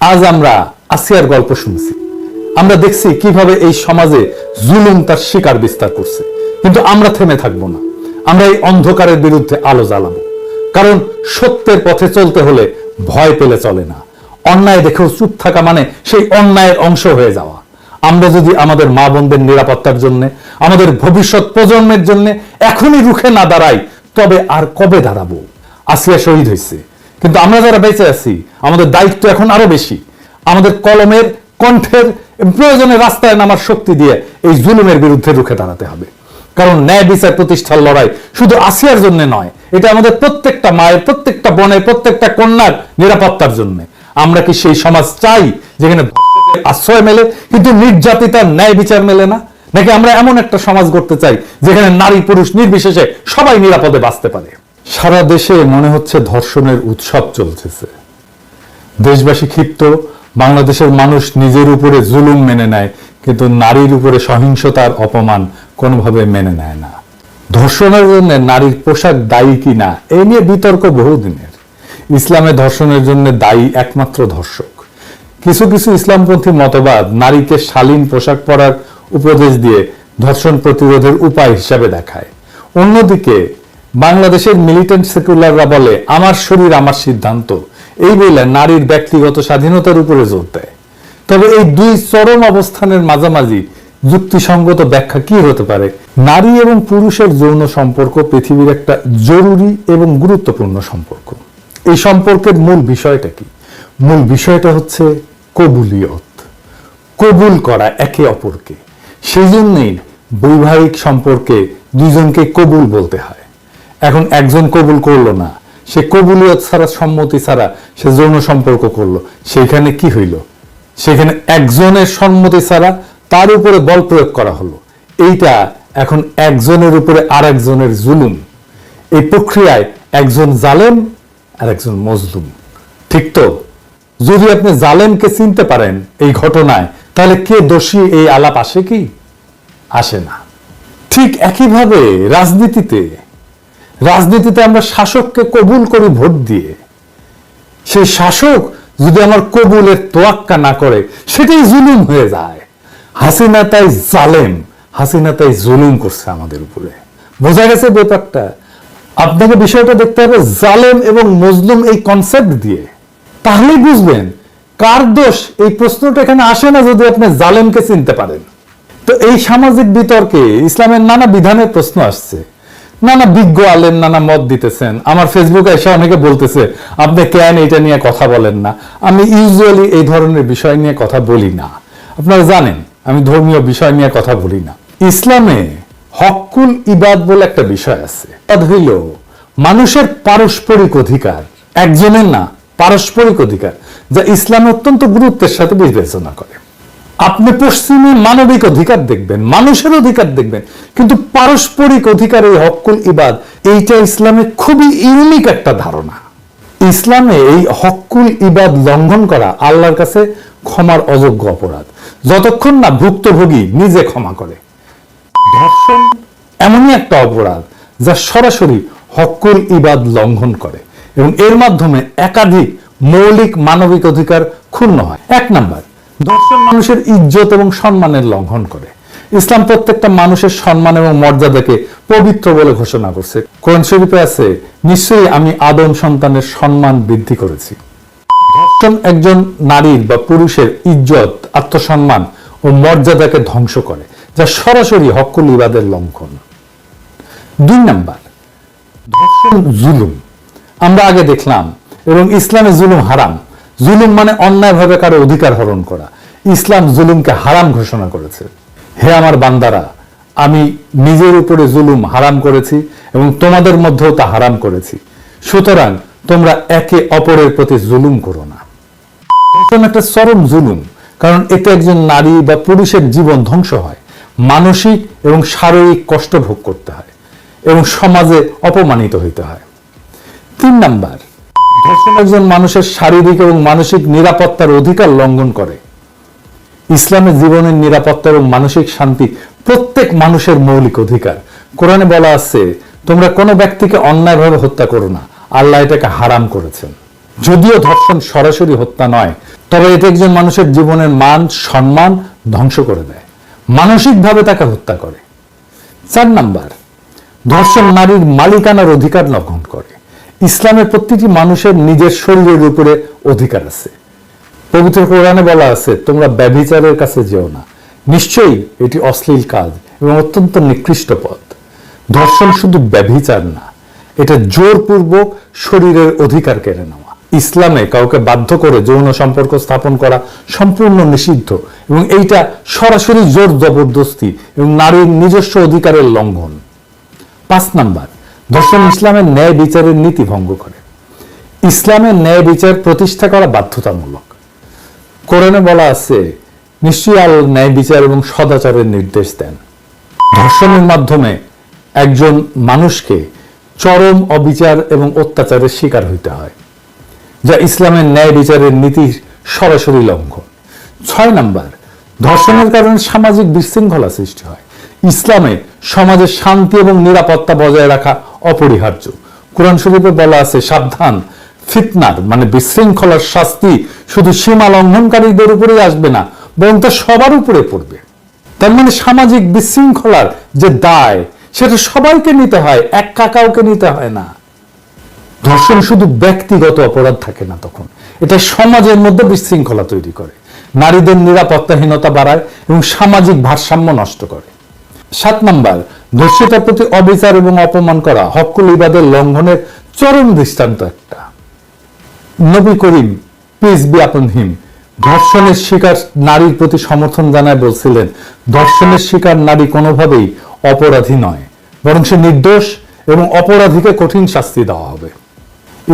আজ আমরা আসিয়ার গল্প শুনছি। আমরা দেখছি কীভাবে এই সমাজে জুলুম তার শিকার বিস্তার করছে। কিন্তু আমরা থেমে থাকব না। আমরা এই অন্ধকারের বিরুদ্ধে আলো জ্বালাবো। কারণ সত্যের পথে চলতে হলে ভয় পেলে চলে না। অন্যায় দেখেও চুপ থাকা মানে সেই অন্যায়ের অংশ হয়ে যাওয়া। আমরা যদি আমাদের মা বোনদের নিরাপত্তার জন্য, আমাদের ভবিষ্যৎ প্রজন্মের জন্য এখনই রুখে না দাঁড়াই, তবে আর কবে দাঁড়াবো? আসিয়া শহীদ হয়েছে কিন্তু আমরা যারা বেঁচে আছি, আমাদের দায়িত্ব এখন আরও বেশি। আমাদের কলমের, কণ্ঠের প্রয়োজনে রাস্তায় নামার শক্তি দিয়ে এই জুলুমের বিরুদ্ধে রুখে দাঁড়াতে হবে। কারণ ন্যায় বিচার প্রতিষ্ঠার লড়াই শুধু আসিয়ার জন্য নয়, এটা আমাদের প্রত্যেকটা মায়ের, প্রত্যেকটা বোনের, প্রত্যেকটা কন্যার নিরাপত্তার জন্য। আমরা কি সেই সমাজ চাই যেখানে আশ্রয় মেলে, কিন্তু নির্যাতিতার ন্যায় বিচার মেলে না? নাকি আমরা এমন একটা সমাজ করতে চাই যেখানে নারী পুরুষ নির্বিশেষে সবাই নিরাপদে বাঁচতে পারে? সারা দেশে মনে হচ্ছে ধর্ষণের উৎসব চলতেছে। দেশবাসী ক্ষিপ্ত, বাংলাদেশের মানুষ নিজের উপরে জুলুম মেনে নেয়, কিন্তু নারীর উপরে সহিংসতার অপমান কোনোভাবে মেনে নেয় না। ধর্ষণের জন্য নারীর পোশাক দায়ী কিনা এই নিয়ে বিতর্ক বহুদিনের। ইসলামে ধর্ষণের জন্য দায়ী একমাত্র ধর্ষক। কিছু কিছু ইসলামপন্থী মতবাদ নারীকে শালীন পোশাক পরার উপদেশ দিয়ে ধর্ষণ প্রতিরোধের উপায় হিসাবে দেখায়। অন্যদিকে বাংলাদেশের মিলিটেন্ট সেকুলাররা বলে, আমার শরীর আমার সিদ্ধান্ত। এই বলে নারীর ব্যক্তিগত স্বাধীনতার উপরে জোর দেয়। তবে এই দুই চরম অবস্থানের মাঝামাঝি যুক্তিসঙ্গত ব্যাখ্যা কি হতে পারে? নারী এবং পুরুষের যৌন সম্পর্ক পৃথিবীর একটা জরুরি এবং গুরুত্বপূর্ণ সম্পর্ক। এই সম্পর্কের মূল বিষয়টা কি? মূল বিষয়টা হচ্ছে কবুলিয়ত। কবুল করা একে অপরকে। সেই জন্যই বৈবাহিক সম্পর্কে দুজনকে কবুল বলতে হয়। এখন একজন কবুল করল না। সে কবুলিয়ত ছাড়া, সম্মতি ছাড়া সে যৌন সম্পর্ক করল। সেখানে কি হইল? সেখানে একজনের সম্মতি ছাড়া তার উপরে বল প্রয়োগ করা হলো। এইটা এখন একজনের উপরে আর একজনের জুলুম। এই প্রক্রিয়ায় একজন জালেম আর একজন মজলুম। ঠিক তো? যদি আপনি জালেমকে চিনতে পারেন এই ঘটনায়, তাহলে কে দোষী, এই আলাপ আসে কি? আসে না। ঠিক একইভাবে রাজনীতিতে রাজনীতিতে আমরা শাসককে কবুল করি ভোট দিয়ে। সেই শাসক যদি আমার কবুলের তোয়াক্কা না করে, সেটাই জুলুম হয়ে যায়। হাসিনা তাই জালেম, হাসিনা তাই জুলুম করছে আমাদের উপরে। বোঝা গেছে ব্যাপারটা? আপনাকে বিষয়টা দেখতে হবে, জালেম এবং মজলুম এই কনসেপ্ট দিয়ে। তাহলেই বুঝবেন কার দোষ? এই প্রশ্নটা এখানে আসে না যদি আপনি জালেমকে চিনতে পারেন। তো এই সামাজিক বিতর্কে ইসলামের নানা বিধানের প্রশ্ন আসছে। নানা বিজ্ঞ আলেম নানা মত দিতেছেন। আমার ফেসবুকে এসে অনেকে বলতেছে, আপনি কেন এটা নিয়ে কথা বলেন না? আমি ইউজুয়ালি এই ধরনের বিষয় নিয়ে কথা বলি না। আপনারা জানেন, আমি ধর্মীয় বিষয় নিয়ে কথা বলি না। ইসলামে হকুল ইবাদ বলে একটা বিষয় আছে। হইল মানুষের পারস্পরিক অধিকার, একজনের না, পারস্পরিক অধিকার, যা ইসলাম অত্যন্ত গুরুত্বের সাথে বিবেচনা করে। আপনি পশ্চিমে মানবিক অধিকার দেখবেন, মানুষের অধিকার দেখবেন, কিন্তু পারস্পরিক অধিকার এই হকুল ইবাদ, এইটা ইসলামে খুবই ইউনিক একটা ধারণা। ইসলামে এই হকুল ইবাদ লঙ্ঘন করা আল্লাহর কাছে ক্ষমার অযোগ্য অপরাধ। যতক্ষণ না ভুক্তভোগী নিজে ক্ষমা করে। ধর্ষণ এমনই একটা অপরাধ যা সরাসরি হকুল ইবাদ লঙ্ঘন করে। এবং এর মাধ্যমে একাধিক মৌলিক মানবিক অধিকার ক্ষুণ্ণ হয়। এক নাম্বার ধর্ষণ মানুষের ইজ্জত এবং সম্মানের লঙ্ঘন করে। ইসলাম প্রত্যেকটা মানুষের সম্মান এবং মর্যাদাকে পবিত্র বলে ঘোষণা করছে। কোরআন শরীফে আছে, নিশ্চয়ই আমি আদম সন্তানের সম্মান বৃদ্ধি করেছি। ধর্ষণ একজন নারীর বা পুরুষের ইজ্জত, আত্মসম্মান ও মর্যাদাকে ধ্বংস করে, যা সরাসরি হকুল ইবাদের লঙ্ঘন। দুই নাম্বার ধর্ষণ জুলুম। আমরা আগে দেখলাম, এবং ইসলামে জুলুম হারাম। জুলুম মানে অন্যায়ভাবে কারও অধিকার হরণ করা। ইসলাম জুলুমকে হারাম ঘোষণা করেছে। হে আমার বান্দারা, আমি নিজের উপরে জুলুম হারাম করেছি এবং তোমাদের মধ্যেও তা হারাম করেছি। সুতরাং তোমরা একে অপরের প্রতি জুলুম করো না। ধর্ষণ একটা চরম জুলুম, কারণ এতে একজন নারী বা পুরুষের জীবন ধ্বংস হয়। মানসিক এবং শারীরিক কষ্ট ভোগ করতে হয় এবং সমাজে অপমানিত হইতে হয়। তিন নাম্বার ধর্ষণ একজন মানুষের শারীরিক এবং মানসিক নিরাপত্তার অধিকার লঙ্ঘন করে। ইসলামের জীবনের নিরাপত্তা এবং মানসিক শান্তি প্রত্যেক মানুষের মৌলিক অধিকার। কোরআনে বলা আছে, তোমরা কোনো ব্যক্তিকে অন্যায়ভাবে হত্যা করো না। আল্লাহ এটাকে হারাম করেছেন। যদিও ধর্ষণ সরাসরি হত্যা নয়, তবে এটা একজন মানুষের জীবনের মান, সম্মান ধ্বংস করে দেয়। মানসিকভাবে তাকে হত্যা করে। চার নাম্বার, ধর্ষণ নারীর মালিকানার অধিকার লঙ্ঘন করে। ইসলামের প্রতিটি মানুষের নিজের শরীরের উপরে অধিকার আছে। পবিত্র কোরআনে বলা আছে, তোমরা ব্যভিচারের কাছে যেও না। নিশ্চয়ই এটি অশ্লীল কাজ এবং অত্যন্ত নিকৃষ্ট পথ। ধর্ষণ শুধু ব্যভিচার না, এটা জোরপূর্বক শরীরের অধিকার কেড়ে নেওয়া। ইসলামে কাউকে বাধ্য করে যৌন সম্পর্ক স্থাপন করা সম্পূর্ণ নিষিদ্ধ এবং এইটা সরাসরি জোর জবরদস্তি এবং নারীর নিজস্ব অধিকারের লঙ্ঘন। পাঁচ নাম্বার ধর্ষণ ইসলামের ন্যায় বিচারের নীতি ভঙ্গ করে। ইসলামের ন্যায় বিচার প্রতিষ্ঠা করা বাধ্যতামূলক। কোরআনে বলা আছে, নিশ্চয়ই আল ন্যায় বিচার এবং সদাচারের নির্দেশ দেন। ধর্ষণের মাধ্যমে একজন মানুষকে চরম অবিচার এবং অত্যাচারের শিকার হইতে হয়, যা ইসলামের ন্যায় বিচারের নীতির সরাসরি লঙ্ঘন। ছয় নাম্বার, ধর্ষণের কারণে সামাজিক বিশৃঙ্খলা সৃষ্টি হয়। ইসলামে সমাজের শান্তি এবং নিরাপত্তা বজায় রাখা অপরিহার্য। কোরআন শরীফে বলা আছে, সাবধান, ফিতনার মানে বিশৃঙ্খলার শাস্তি শুধু সীমা লঙ্ঘনকারীদের উপরেই আসবে না, বরং তা সবার উপরে পড়বে। তার মানে সামাজিক বিশৃঙ্খলার যে দায়, সেটা সবাইকে নিতে হয়, এক কাকাওকে নিতে হয় না। ধর্ষণ শুধু ব্যক্তিগত অপরাধ থাকে না তখন। এটা সমাজের মধ্যে বিশৃঙ্খলা তৈরি করে। নারীদের নিরাপত্তাহীনতা বাড়ায় এবং সামাজিক ভারসাম্য নষ্ট করে। সাত নাম্বার ধর্ষিতার প্রতি অবিচার এবং অপমান করা হকুল ইবাদের লঙ্ঘনের চরম দৃষ্টান্ত একটা। নবী করিম পিস বি আপন হিম ধর্ষণের শিকার নারীর প্রতি সমর্থন জানায় বলছিলেন, ধর্ষণের শিকার নারী কোনোভাবেই অপরাধী নয়, বরং সে নির্দোষ এবং অপরাধীকে কঠিন শাস্তি দেওয়া হবে।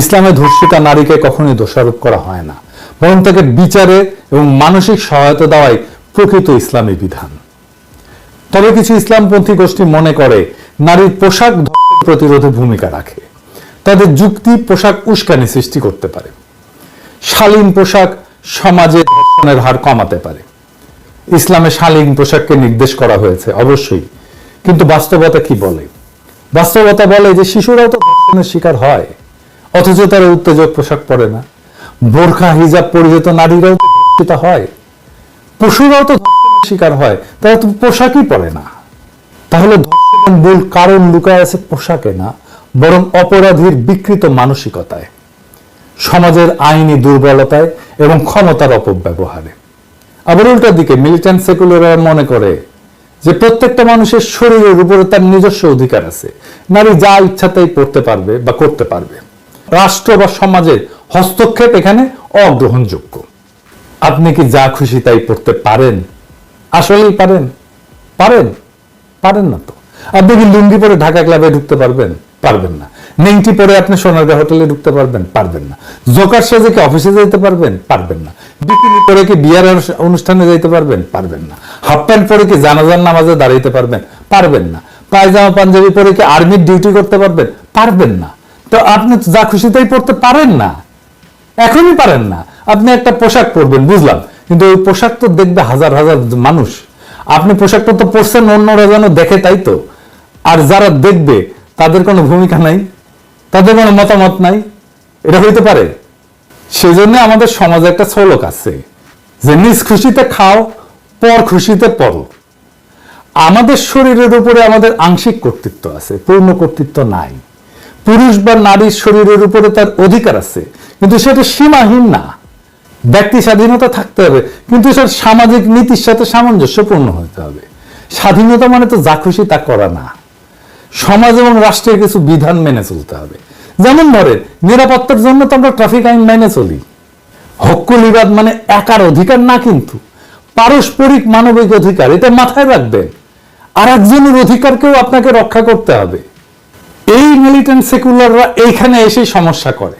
ইসলামে ধর্ষিতা নারীকে কখনোই দোষারোপ করা হয় না, বরং তাকে বিচারে এবং মানসিক সহায়তা দেওয়াই প্রকৃত ইসলামী বিধান। তবে কিছু ইসলামপন্থী গোষ্ঠী মনে করে, নারীর পোশাক প্রতিরোধে ভূমিকা রাখে। তাদের যুক্তি পোশাক উস্কানি সৃষ্টি করতে পারে। শালীন পোশাক সমাজে ধর্ষণের হার কমাতে পারে। ইসলামে শালীন পোশাককে নির্দেশ করা হয়েছে, অবশ্যই। কিন্তু বাস্তবতা কি বলে? বাস্তবতা বলে যে শিশুরাও তো ধর্ষণের শিকার হয়। অথচ তারা উত্তেজক পোশাক পরে না। বোরখা, হিজাব পরিহিত নারীরাও ধর্ষিত হয়। পশুরাও তো শিকার হয় তারা তো পোশাকই পরে না। তাহলে ধর্ষণের মূল কারণ লুকায় আছে পোশাকে না, বরং অপরাধীর বিকৃত মানসিকতায়, সমাজের আইনি দুর্বলতায় এবং ক্ষমতার অপব্যবহারে। আবার উল্টার দিকে মিলিটেন্ট সেকুলাররা মনে করে যে প্রত্যেকটা মানুষের শরীরের উপরে তার নিজস্ব অধিকার আছে। নারী যা ইচ্ছা তাই পড়তে পারবে বা করতে পারবে। রাষ্ট্র বা সমাজের হস্তক্ষেপ এখানে অগ্রহণযোগ্য। আপনি কি যা খুশি তাই পড়তে পারেন? আসলেই পারেন। পারেন। পারেন না তো। আপনি কি লুঙ্গি পরে ঢাকা ক্লাবে ঢুকতে পারবেন পারবেন না। নেংটি পরে আপনি সোনারগাঁ হোটেলে ঢুকতে পারবেন পারবেন না। জোকার সেজে কি অফিসে যেতে পারবেন পারবেন না। বিকিনি পরে কি বিয়ার অনুষ্ঠানে যেতে পারবেন পারবেন না। হাফ প্যান্ট পরে কি জানাজার নামাজে দাঁড়াইতে পারবেন পারবেন না। পায়জামা পাঞ্জাবি পরে কি আর্মির ডিউটি করতে পারবেন পারবেন না। তো আপনি যা খুশি তাই পড়তে পারেন না। এখনই পারেন না। আপনি একটা পোশাক পরবেন, বুঝলাম। কিন্তু ওই পোশাক তো দেখবে হাজার হাজার মানুষ। আপনি পোশাকটা তো পরছেন, অন্যরা যেন দেখে তাই তো। আর যারা দেখবে, তাদের কোনো ভূমিকা নাই, তাদের কোনো মতামত নাই। এটা হইতে পারে। সেজন্য আমাদের সমাজে একটা শ্লোক আছে যে, নিজ খুশিতে খাও, পর খুশিতে পড়ো। আমাদের শরীরের উপরে আমাদের আংশিক কর্তৃত্ব আছে, পূর্ণ কর্তৃত্ব নাই। পুরুষ বা নারীর শরীরের উপরে তার অধিকার আছে, কিন্তু সেটা সীমাহীন না। ব্যক্তি স্বাধীনতা থাকতে হবে। কিন্তু সেটা সামাজিক নীতির সাথে সামঞ্জস্যপূর্ণ হতে হবে। স্বাধীনতা মানে তো যা খুশি তা করা না। সমাজ এবং রাষ্ট্রের কিছু বিধান মেনে চলতে হবে। যেমন ধরেন, নিরাপত্তার জন্য তো আমরা ট্রাফিক আইন মেনে চলি। হকুল ইবাদ মানে একার অধিকার না কিন্তু। পারস্পরিক মানবিক অধিকার, এটা মাথায় রাখবেন। আর একজনের অধিকারকেও আপনাকে রক্ষা করতে হবে। এই মিলিটেন্ট সেকুলাররা এইখানে এসে সমস্যা করে।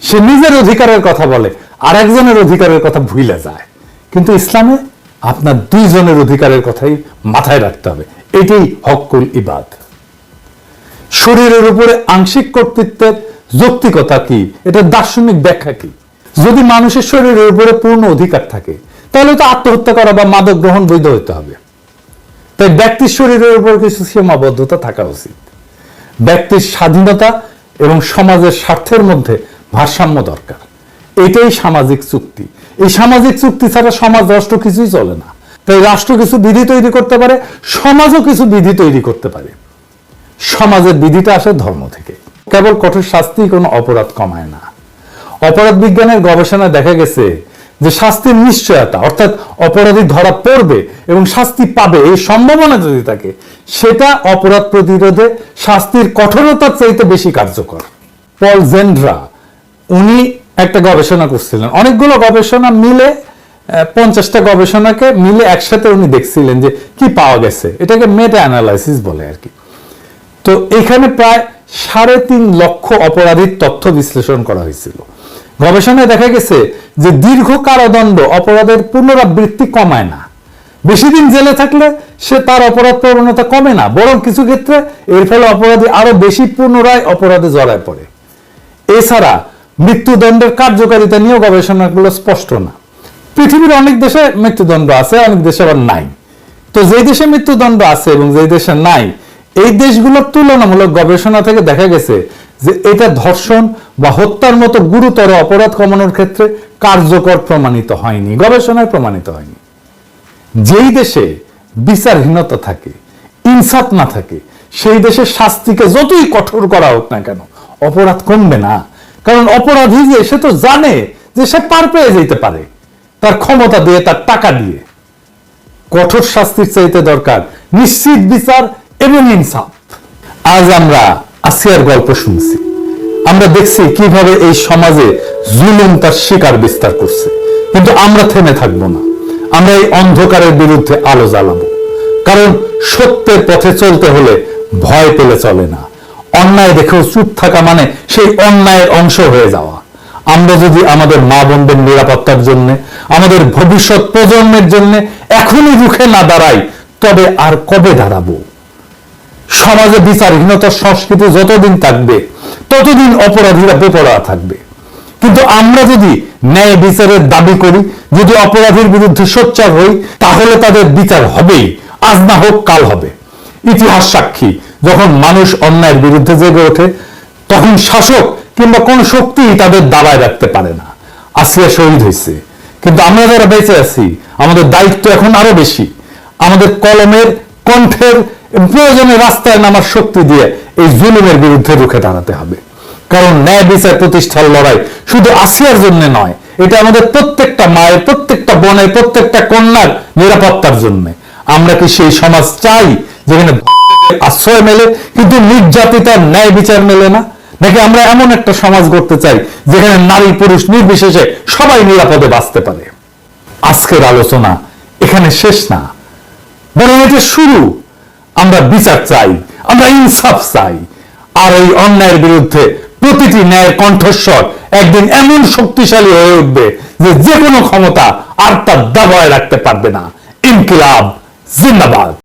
সে নিজের অধিকারের কথা বলে। আর একজনের অধিকারের কথা ভুলে যায়। কিন্তু ইসলামে আপনার দুইজনের অধিকারের কথাই মাথায় রাখতে হবে। এটাই হকুল ইবাদ। শরীরের উপরে আংশিক কর্তৃত্বের যৌক্তিকতা কি? এটা দার্শনিক ব্যাখ্যা কি? যদি মানুষের শরীরের উপরে পূর্ণ অধিকার থাকে, তাহলে তো আত্মহত্যা করা বা মাদক গ্রহণ বৈধ হতে হবে। তাই ব্যক্তির শরীরের উপর কিছু সীমাবদ্ধতা থাকা উচিত। ব্যক্তির স্বাধীনতা এবং সমাজের স্বার্থের মধ্যে ভারসাম্য দরকার। এটাই সামাজিক চুক্তি। এই সামাজিক চুক্তি ছাড়া সমাজ, রাষ্ট্র কিছুই চলে না। তাই রাষ্ট্র কিছু বিধি তৈরি করতে পারে, সমাজও কিছু বিধি তৈরি করতে পারে। সমাজের বিধিটা আসে ধর্ম থেকে। কেবল কঠোর শাস্তি কোনো অপরাধ কমায় না। অপরাধ বিজ্ঞানের গবেষণায় দেখা গেছে যে শাস্তির নিশ্চয়তা, অর্থাৎ অপরাধী ধরা পড়বে এবং শাস্তি পাবে, এই সম্ভাবনা যদি থাকে, সেটা অপরাধ প্রতিরোধে শাস্তির কঠোরতার চাইতে বেশি কার্যকর। পল জেন্ড্রা, উনি একটা গবেষণা করছিলেন। অনেকগুলো গবেষণা মিলে পঞ্চাশটা গবেষণাকে মিলে একসাথে উনি দেখছিলেন যে কি পাওয়া গেছে। এটাকে মেটা অ্যানালাইসিস বলে আর কি। তো এখানে প্রায় সাড়ে তিন লক্ষ অপরাধীর তথ্য বিশ্লেষণ করা হয়েছিল। গবেষণায় দেখা গেছে যে দীর্ঘ কারাদণ্ড অপরাধের পুনরাবৃত্তি কমায় না। বেশি দিন জেলে থাকলে সে তার অপরাধ প্রবণতা কমে না, বরং কিছু ক্ষেত্রে এর ফলে অপরাধী আরও বেশি পুনরায় অপরাধে জড়ায় পড়ে। এছাড়া মৃত্যুদণ্ডের কার্যকারিতা নিয়েও গবেষণাগুলো স্পষ্ট না। পৃথিবীর অনেক দেশে মৃত্যুদণ্ড আছে, অনেক দেশে আবার নাই। তো যে দেশে মৃত্যুদণ্ড আছে এবং যে দেশে নাই, এই দেশগুলোর তুলনামূলক গবেষণা থেকে দেখা গেছে যে এটা ধর্ষণ বা হত্যার মতো গুরুতর অপরাধ কমানোর ক্ষেত্রে কার্যকর প্রমাণিত হয়নি, গবেষণায় প্রমাণিত হয়নি। যেই দেশে বিচারহীনতা থাকে, ইনসাফ না থাকে, সেই দেশে শাস্তিকে যতই কঠোর করা হোক না কেন, অপরাধ কমবে না। কারণ অপরাধী যে, সে তো জানে যে সে পার পেয়ে যেতে পারে। তার ক্ষমতা দিয়ে, তার টাকা দিয়ে। কঠোর শাস্তির চাইতে দরকার। নিশ্চিত বিচার এবং ইনসাফ। আজ আমরা আসিয়ার গল্প শুনছি। আমরা দেখছি কীভাবে এই সমাজে জুলুম তার শিকার বিস্তার করছে। কিন্তু আমরা থেমে থাকব না। আমরা এই অন্ধকারের বিরুদ্ধে আলো জ্বালাবো। কারণ সত্যের পথে চলতে হলে ভয় পেলে চলে না। অন্যায় দেখেও চুপ থাকা মানে সেই অন্যায়ের অংশ হয়ে যাওয়া। আমরা যদি আমাদের মা বোনদের নিরাপত্তার জন্য, আমাদের ভবিষ্যৎ প্রজন্মের জন্য এখনই রুখে না দাঁড়াই, তবে আর কবে দাঁড়াবো? সমাজে বিচারহীনতার সংস্কৃতি যতদিন থাকবে, ততদিন অপরাধীরা বেপরোয়া থাকবে। কিন্তু আমরা যদি ন্যায় বিচারের দাবি করি, যদি অপরাধীর বিরুদ্ধে সোচ্চার হই, তাহলে তাদের বিচার হবেই, আজ না হোক কাল হবে। ইতিহাস সাক্ষী যখন মানুষ অন্যায়ের বিরুদ্ধে জেগে ওঠে, তখন শাসক কিংবা কোন শক্তি তাদের দাবায় রাখতে পারে না। আসিয়া শহীদ হয়েছে কিন্তু আমরা যারা বেঁচে আছি, আমাদের দায়িত্ব এখন আরও বেশি। আমাদের কলমের, কণ্ঠের, প্রয়োজনে রাস্তায় নামার শক্তি দিয়ে এই জুলুমের বিরুদ্ধে রুখে দাঁড়াতে হবে। কারণ ন্যায় বিচার প্রতিষ্ঠার লড়াই শুধু আসিয়ার জন্য নয়, এটা আমাদের প্রত্যেকটা মায়ের, প্রত্যেকটা বোনের, প্রত্যেকটা কন্যার নিরাপত্তার জন্য। আমরা কি সেই সমাজ চাই যেখানে আশ্রয় মেলে, কিন্তু নির্যাতিতার ন্যায় বিচার মেলে না। নাকি আমরা এমন একটা সমাজ করতে চাই, যেখানে নারী পুরুষ নির্বিশেষে সবাই নিরাপদে বাঁচতে পারে? আজকের আলোচনা এখানে শেষ না। বরং এটা শুরু। আমরা বিচার চাই, আমরা ইনসাফ চাই। আর এই অন্যায়ের বিরুদ্ধে প্রতিটি ন্যায়ের কণ্ঠস্বর একদিন এমন শক্তিশালী হয়ে উঠবে যে যে কোনো ক্ষমতা আর তার দাবায় রাখতে পারবে না। ইনকিলাব, জিন্দাবাদ।